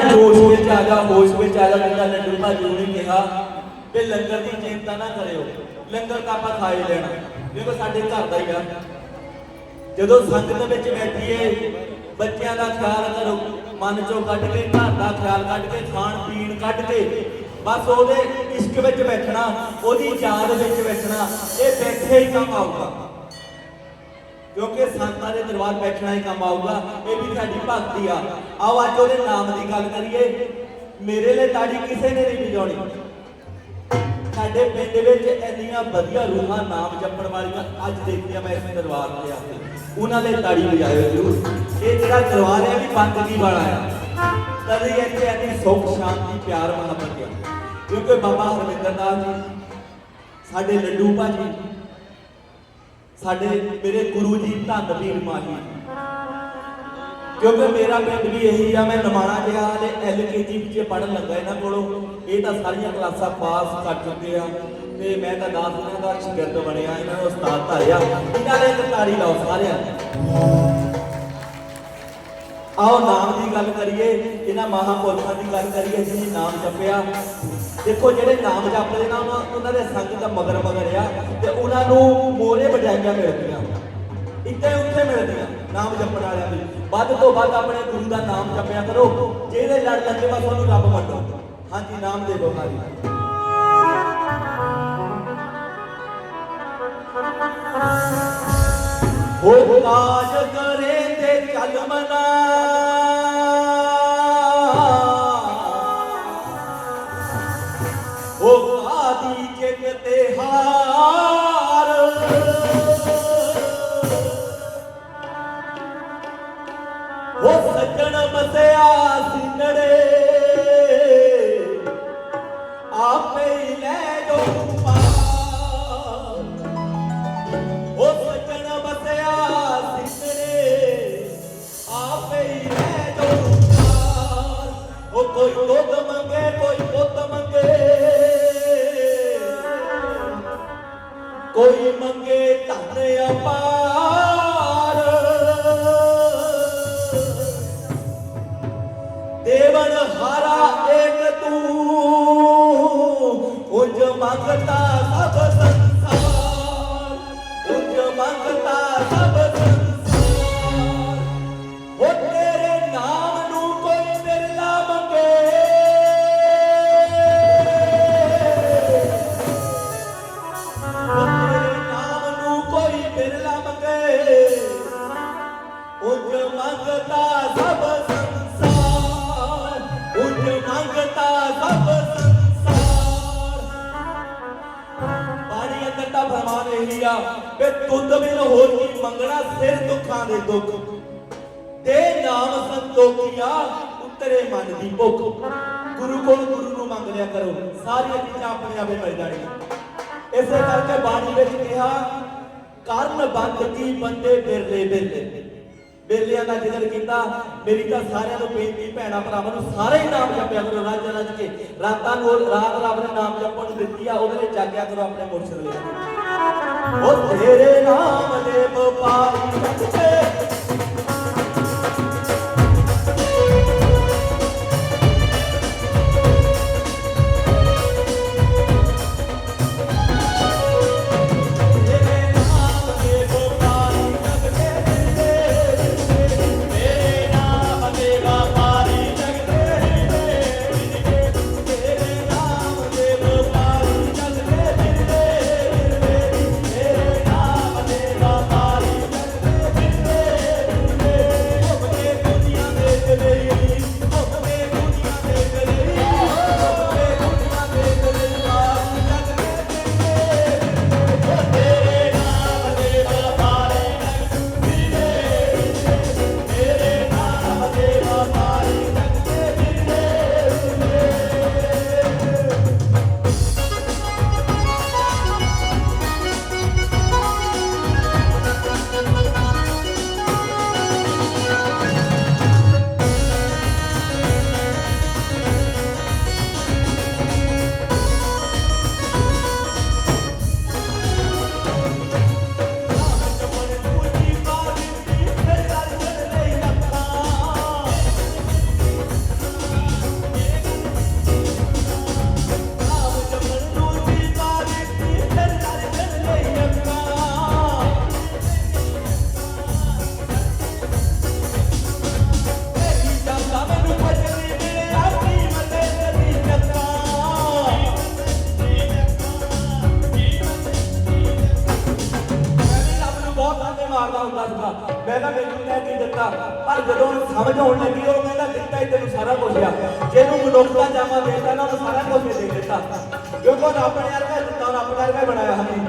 ਜੋਸ਼ ਵਿੱਚ ਆ ਜਾ, ਹੋਸ਼ ਵਿੱਚ ਆ ਜਾ, ਕਹਿੰਦਾ ਲੱਡੂ ਭਾਜੀ ਨੇ ਕਿਹਾ ਕਿ ਲੰਗਰ ਦੀ ਚਿੰਤਾ ਨਾ ਕਰਿਓ। ਲੰਗਰ ਤਾਂ ਆਪਾਂ ਖਾ ਹੀ ਲੈਣਾ। ਦੇਖੋ ਸਾਡੇ ਘਰ ਦਾ ਹੀ ਆ। ਜਦੋਂ ਸੰਗਤ ਵਿੱਚ ਬੈਠੀਏ, ਬੱਚਿਆਂ ਦਾ ਖਿਆਲ ਕਰੋ, ਮਨ ਚੋਂ ਕੱਢ ਕੇ, ਘਰ ਦਾ ਖਿਆਲ ਕੱਢ ਕੇ, ਖਾਣ ਪੀਣ ਕੱਢ ਕੇ, ਬਸ ਉਹਦੇ ਇਸ਼ਕ ਵਿੱਚ ਬੈਠਣਾ, ਉਹਦੀ ਯਾਦ ਵਿੱਚ ਬੈਠਣਾ, ਇਹ ਬੈਠੇ ਹੀ ਕੰਮ ਆਊਗਾ। ਕਿਉਂਕਿ ਸੰਤਾਂ ਦੇ ਦਰਬਾਰ ਬੈਠਣਾ ਹੀ ਕੰਮ ਆਊਗਾ, ਇਹ ਵੀ ਸਾਡੀ ਭਗਤੀ ਆ। ਆਓ ਅੱਜ ਉਹਦੇ ਨਾਮ ਦੀ ਗੱਲ ਕਰੀਏ। ਮੇਰੇ ਲਈ ਤਾੜੀ ਕਿਸੇ ਨੇ ਨਹੀਂ ਵਜਾਉਣੀ। ਸਾਡੇ ਪਿੰਡ ਵਿੱਚ ਇੰਨੀਆਂ ਵਧੀਆ ਰੂਹਾਂ ਨਾਮ ਜਪਣ ਵਾਲੀਆਂ ਅੱਜ ਦੇਖਿਆ ਮੈਂ ਇਸ ਦਰਬਾਰ ਤੇ ਆ ਕੇ। ਉਹਨਾਂ ਦੇ ਤਾੜੀ ਵਜਾਇਓ ਜਰੂਰ। ਇਹ ਜਿਹੜਾ ਦਰਬਾਰ ਹੈ ਵੀ ਬੰਦਗੀ ਵਾਲਾ ਹੈ। ਕਦੇ ਇੱਥੇ ਇੰਨੀ ਸੁੱਖ, ਸ਼ਾਂਤੀ, ਪਿਆਰ ਮੁਹੱਬਤ ਹੈ ਕਿਉਂਕਿ ਬਾਬਾ ਹਰਮਿੰਦਰ ਨਾਥ ਜੀ, ਸਾਡੇ ਲੱਡੂ ਭਾਜੀ ਸਾਡੇ ਮੇਰੇ ਗੁਰੂ ਜੀ ਧੰਨ ਵੀਰ ਮਾਹੀ। ਕਿਉਂਕਿ ਮੇਰਾ ਪਿੰਡ ਵੀ ਇਹੀ ਆ, ਮੈਂ ਨਮਾਣਾ ਜਿਹਾ ਹਲੇ ਐਲਕੇਜੀ ਵਿੱਚ ਪੜਨ ਲੱਗਾ ਇਹਨਾਂ ਕੋਲੋਂ। ਇਹ ਤਾਂ ਸਾਰੀਆਂ ਕਲਾਸਾਂ ਪਾਸ ਕਰ ਚੁੱਕੇ ਆ ਤੇ ਮੈਂ ਤਾਂ 10 ਇਹਨਾਂ ਦਾ ਸ਼ਾਗਿਰਦ ਬਣਿਆ, ਇਹਨਾਂ ਨੂੰ ਉਸਤਾਦ ਧਾਰਿਆ। ਇਹਨਾਂ ਨੇ ਇੱਕ ਤਾੜੀ ਲਾਓ ਸਾਰਿਆਂ ਆਓ ਨਾਮ ਦੀ ਗੱਲ ਕਰੀਏ, ਇਹਨਾਂ ਮਹਾਪੁਰਖਾਂ ਦੀ ਗੱਲ ਕਰੀਏ, ਜਿਹਨੇ ਨਾਮ ਜਪਿਆ ਦੇਖੋ ਜਿਹੜੇ ਨਾਮ ਜਪਦੇ ਨਾ ਉਹਨਾਂ ਦੇ ਸੰਗ ਦਾ ਮਗਰ ਮਗਰ ਆ ਤੇ ਉਹਨਾਂ ਨੂੰ ਮੋਰੇ ਵਡਾਈਆਂ ਮਿਲਦੀਆਂ। ਇੱਥੇ ਉੱਥੇ ਮਿਲਦੀਆਂ ਨਾਮ ਜਪਣ ਵਾਲਿਆਂ ਦੀ। ਵੱਧ ਤੋਂ ਵੱਧ ਆਪਣੇ ਗੁਰੂ ਦਾ ਨਾਮ ਜਪਿਆ ਕਰੋ। ਜਿਹਦੇ ਲੜ ਲੱਗੇ ਬਸ ਉਹਨੂੰ ਰੱਬ ਮੰਨੋ। ਹਾਂਜੀ, ਨਾਮ ਦੇ ਬੋਹਾਰੀ ਹੋ ਕਾਜ ਕਰੇ ਤੇ ਚੱਲ ਮਨਾ। ਕਾਦੀ ਜਿਗ ਤੇ ਹਾਰ। ਹੋ ਸੱਜਣ ਮਸਿਆ ਸਿੰਨੜੇ ਆਪੇ ਹੀ ਲੈ ਜੋ ਪਾ ਉਹ ਸੱਜਣ ਬਸਿਆ ਸਿੰਦਰੇ ਆਪੇ ਹੀ ਰਹਿ ਜਾਊਗਾ ਉਹ ਕੋਈ ਮੰਗਤਾ ਸਭ ਸੰਸਾਰ ਉਜ ਮੰਗਤਾ ਸਭ ਸੰਸਾਰ। ਹੋ ਤੇਰੇ ਨਾਮ ਨੂੰ ਕੋਈ ਬਿਰਲਾ ਮੰਗੇ। ਹੋ ਤੇਰੇ ਨਾਮ ਨੂੰ ਕੋਈ ਬਿਰਲਾ ਮੰਗੇ। ਉਜ ਮੰਗਤਾ ਇਹੀ ਆ ਕਿ ਤੁਧ ਬਿਨ ਹੋਰ ਕੀ ਮੰਗਣਾ? ਸਿਰ ਦੁੱਖਾਂ ਦੇ ਦੁੱਖ। ਤੇ ਨਾਮ ਸੰਤੋਖੀਆ, ਉਤਰੇ ਮਨ ਦੀ ਭੁੱਖ। ਗੁਰੂ ਕੋਲ ਗੁਰੂ ਨੂੰ ਮੰਗ ਲਿਆ ਕਰੋ। ਸਾਰੀਆਂ ਚੀਜ਼ਾਂ ਆਪਣੇ ਆਪੇ ਮਿਲ ਜਾਣਗੀਆਂ ਇਸੇ ਕਰਕੇ ਬਾਣੀ ਵਿੱਚ ਕਿਹਾ, ਕਰਨ ਬੰਦ ਕੀ ਬੰਦੇ ਬਿਰਲੇ ਬਿਰਲੇ ਬੇਲਿਆਂ ਦਾ ਜ਼ਿਕਰ ਕੀਤਾ, ਮੇਰੀ ਤਾਂ ਸਾਰਿਆਂ ਨੂੰ ਬੇਨਤੀ, ਭੈਣਾ ਭਰਾਵਾਂ ਨੂੰ ਸਾਰੇ ਹੀ ਨਾਮ ਜਪਿਆ ਕਰੋ, ਰੱਜ ਰੱਜ ਕੇ। ਰਾਤਾਂ ਨੂੰ ਰਾਤ ਰੱਬ ਨੇ ਨਾਮ ਜਪਣ ਨੂੰ ਦਿੱਤੀ ਆ, ਉਹਦੇ ਵਿੱਚ ਜਾਗਿਆ ਕਰੋ ਆਪਣੇ ਮੁਰਸ਼ਿਦ ਲਈ। ਉਹ ਤੇਰੇ ਨਾਮ ਦੇ ਜੋ ਕਹਿੰਦਾ ਦਿੱਤਾ ਹੀ ਤੈਨੂੰ ਸਾਰਾ ਕੁਝ ਆ। ਜਿਹਨੂੰ ਮਨੁੱਖਤਾ ਜਾਵਾ ਦੇਤਾ ਨਾ ਉਹ ਸਾਰਾ ਕੁਝ ਦੇ ਦਿੱਤਾ। ਕਿਉਂਕਿ ਰੱਬ ਨੇ ਅਰਗਾ ਦਿੱਤਾ ਰੱਬ ਆਪਣੇ ਅਰਗਾ ਬਣਾਇਆ ਹਮੇ।